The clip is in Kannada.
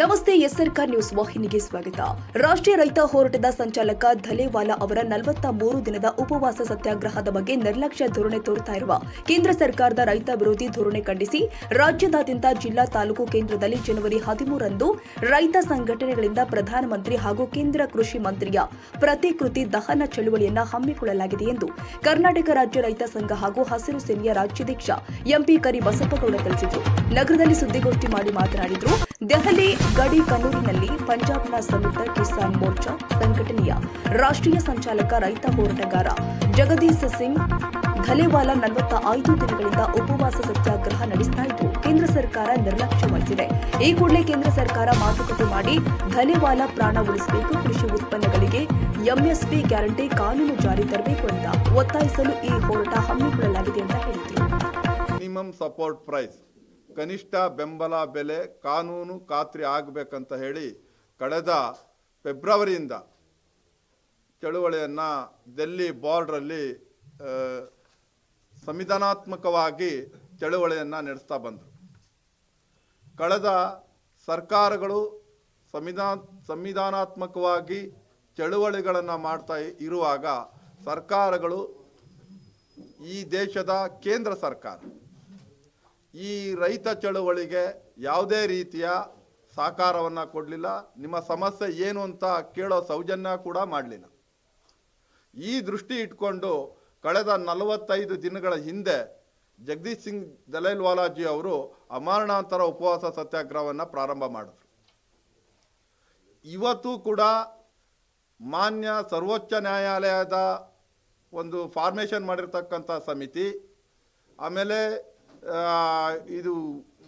ನಮಸ್ತೆ ಎಸ್ ಸರ್ಕಾರ್ ನ್ಯೂಸ್ ವಾಹಿನಿಗೆ ಸ್ವಾಗತ. ರಾಷ್ಟ್ರೀಯ ರೈತ ಹೋರಾಟದ ಸಂಚಾಲಕ ಧಲೇವಾಲಾ ಅವರ ನಲವತ್ತ ಮೂರು ದಿನದ ಉಪವಾಸ ಸತ್ಯಾಗ್ರಹದ ಬಗ್ಗೆ ನಿರ್ಲಕ್ಷ್ಯ ಧೋರಣೆ ತೋರುತ್ತಾ ಇರುವ ಕೇಂದ್ರ ಸರ್ಕಾರದ ರೈತ ವಿರೋಧಿ ಧೋರಣೆ ಖಂಡಿಸಿ, ರಾಜ್ಯದಾದ್ಯಂತ ಜಿಲ್ಲಾ ತಾಲೂಕು ಕೇಂದ್ರದಲ್ಲಿ ಜನವರಿ ಹದಿಮೂರರಂದು ರೈತ ಸಂಘಟನೆಗಳಿಂದ ಪ್ರಧಾನಮಂತ್ರಿ ಹಾಗೂ ಕೇಂದ್ರ ಕೃಷಿ ಮಂತ್ರಿಯ ಪ್ರತಿಕೃತಿ ದಹನ ಚಳುವಳಿಯನ್ನ ಹಮ್ಮಿಕೊಳ್ಳಲಾಗಿದೆ ಎಂದು ಕರ್ನಾಟಕ ರಾಜ್ಯ ರೈತ ಸಂಘ ಹಾಗೂ ಹಸಿರು ಸೇನೆಯ ರಾಜ್ಯಾಧ್ಯಕ್ಷ ಎಂಪಿ ಕರಿ ಬಸಪ್ಪಗೌಡ ತಿಳಿಸಿದರು. ನಗರದಲ್ಲಿ ಸುದ್ದಿಗೋಷ್ಠಿ ಮಾಡಿ ಮಾತನಾಡಿದರು ದೆಹಲಿ ಗಡಿ ಕನ್ನೂರಿನಲ್ಲಿ ಪಂಜಾಬ್ನ ಸಂಯುಕ್ತ ಕಿಸಾನ್ ಮೋರ್ಚಾ ಸಂಘಟನೆಯ ರಾಷ್ಟ್ರೀಯ ಸಂಚಾಲಕ ರೈತ ಹೋರಾಟಗಾರ ಜಗದೀಶ್ ಸಿಂಗ್ ಧಲೇವಾಲ ನಲವತ್ತ ಐದು ದಿನಗಳಿಂದ ಉಪವಾಸ ಸತ್ಯಾಗ್ರಹ ನಡೆಸ್ತಾ ಇದ್ದು, ಕೇಂದ್ರ ಸರ್ಕಾರ ನಿರ್ಲಕ್ಷ್ಯ ವಹಿಸಿದೆ. ಈ ಕೂಡಲೇ ಕೇಂದ್ರ ಸರ್ಕಾರ ಮಾತುಕತೆ ಮಾಡಿ ಧಲೇವಾಲ ಪ್ರಾಣ ಉಳಿಸಬೇಕು, ಕೃಷಿ ಉತ್ಪನ್ನಗಳಿಗೆ ಎಂಎಸ್ಪಿ ಗ್ಯಾರಂಟಿ ಕಾನೂನು ಜಾರಿ ತರಬೇಕು ಅಂತ ಒತ್ತಾಯಿಸಲು ಈ ಹೋರಾಟ ಹಮ್ಮಿಕೊಳ್ಳಲಾಗಿದೆ ಅಂತ ಹೇಳಿದರು. ಕನಿಷ್ಠ ಬೆಂಬಲ ಬೆಲೆ ಕಾನೂನು ಖಾತ್ರಿ ಆಗಬೇಕಂತ ಹೇಳಿ ಕಳೆದ ಫೆಬ್ರವರಿಯಿಂದ ಚಳುವಳಿಯನ್ನು ಡೆಲ್ಲಿ ಬಾರ್ಡ್ರಲ್ಲಿ ಸಂವಿಧಾನಾತ್ಮಕವಾಗಿ ಚಳುವಳಿಯನ್ನು ನಡೆಸ್ತಾ ಬಂದರು. ಕಳೆದ ಸರ್ಕಾರಗಳು ಸಂವಿಧಾನ ಸಂವಿಧಾನಾತ್ಮಕವಾಗಿ ಚಳುವಳಿಗಳನ್ನು ಮಾಡ್ತಾ ಇರುವಾಗ ಸರ್ಕಾರಗಳು ಈ ದೇಶದ ಕೇಂದ್ರ ಸರ್ಕಾರ ಈ ರೈತ ಚಳುವಳಿಗೆ ಯಾವುದೇ ರೀತಿಯ ಸಹಕಾರವನ್ನು ಕೊಡಲಿಲ್ಲ. ನಿಮ್ಮ ಸಮಸ್ಯೆ ಏನು ಅಂತ ಕೇಳೋ ಸೌಜನ್ಯ ಕೂಡ ಮಾಡಲಿಲ್ಲ. ಈ ದೃಷ್ಟಿ ಇಟ್ಕೊಂಡು ಕಳೆದ ನಲವತ್ತೈದು ದಿನಗಳ ಹಿಂದೆ ಜಗದೀಶ್ ಸಿಂಗ್ ದಲೈಲ್ವಾಲಾಜಿ ಅವರು ಅಮರಣಾಂತರ ಉಪವಾಸ ಸತ್ಯಾಗ್ರಹವನ್ನು ಪ್ರಾರಂಭ ಮಾಡಿದ್ರು. ಇವತ್ತು ಕೂಡ ಮಾನ್ಯ ಸರ್ವೋಚ್ಚ ನ್ಯಾಯಾಲಯದ ಒಂದು ಫಾರ್ಮೇಷನ್ ಮಾಡಿರ್ತಕ್ಕಂಥ ಸಮಿತಿ, ಆಮೇಲೆ ಇದು